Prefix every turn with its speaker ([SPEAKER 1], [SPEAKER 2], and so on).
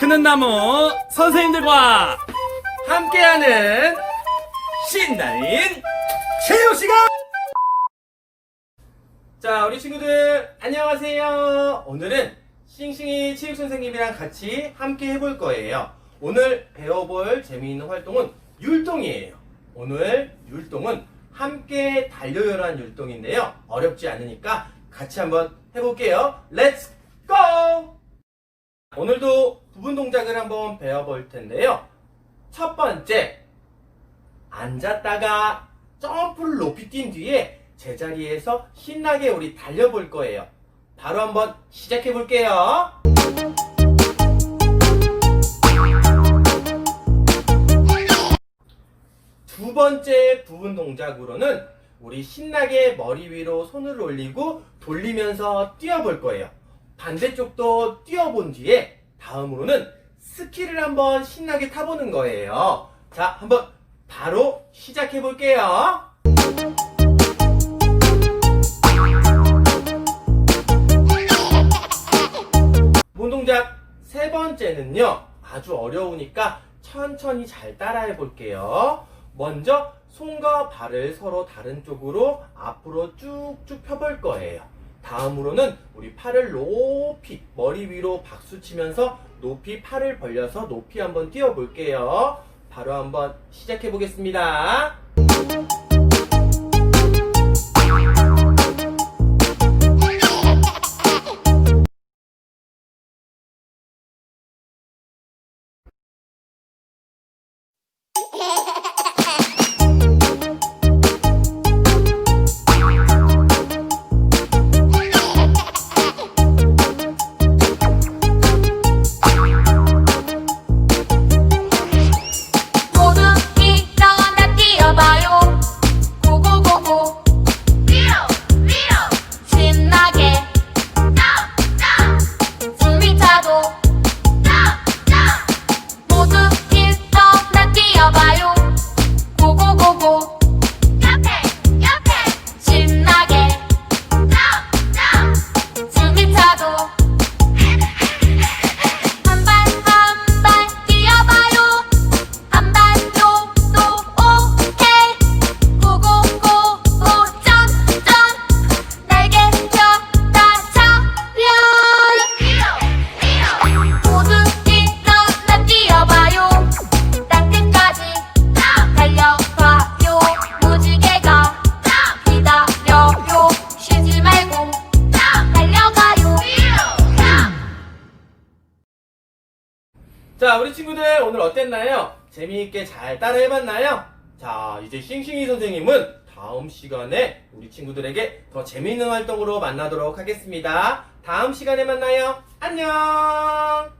[SPEAKER 1] 크는 나무 선생님들과 함께하는 신나인 체육 시간! 자, 우리 친구들 안녕하세요. 오늘은 싱싱이 체육 선생님이랑 같이 함께 해볼 거예요. 오늘 배워볼 재미있는 활동은 율동이에요. 오늘 율동은 함께 달려요라는 율동인데요. 어렵지 않으니까 같이 한번 해볼게요. 고! 오늘도 부분 동작을 한번 배워볼 텐데요. 첫 번째, 앉았다가 점프를 높이 뛴 뒤에 제자리에서 신나게 우리 달려볼 거예요. 바로 한번 시작해 볼게요. 두 번째 부분 동작으로는 우리 신나게 머리 위로 손을 올리고 돌리면서 뛰어볼 거예요. 반대쪽도 뛰어본 뒤에 다음으로는 스키를 한번 신나게 타보는 거예요. 자, 한번 바로 시작해 볼게요. 본 동작 세 번째는요. 아주 어려우니까 천천히 잘 따라해 볼게요. 먼저 손과 발을 서로 다른 쪽으로 앞으로 쭉쭉 펴볼 거예요. 다음으로는 팔을 높이 머리 위로 박수 치면서 높이 팔을 벌려서 높이 한번 뛰어 볼게요. 바로 한번 시작해 보겠습니다. 자, 우리 친구들 오늘 어땠나요? 재미있게 잘 따라해봤나요? 자, 이제 싱싱이 선생님은 다음 시간에 우리 친구들에게 더 재미있는 활동으로 만나도록 하겠습니다. 다음 시간에 만나요. 안녕!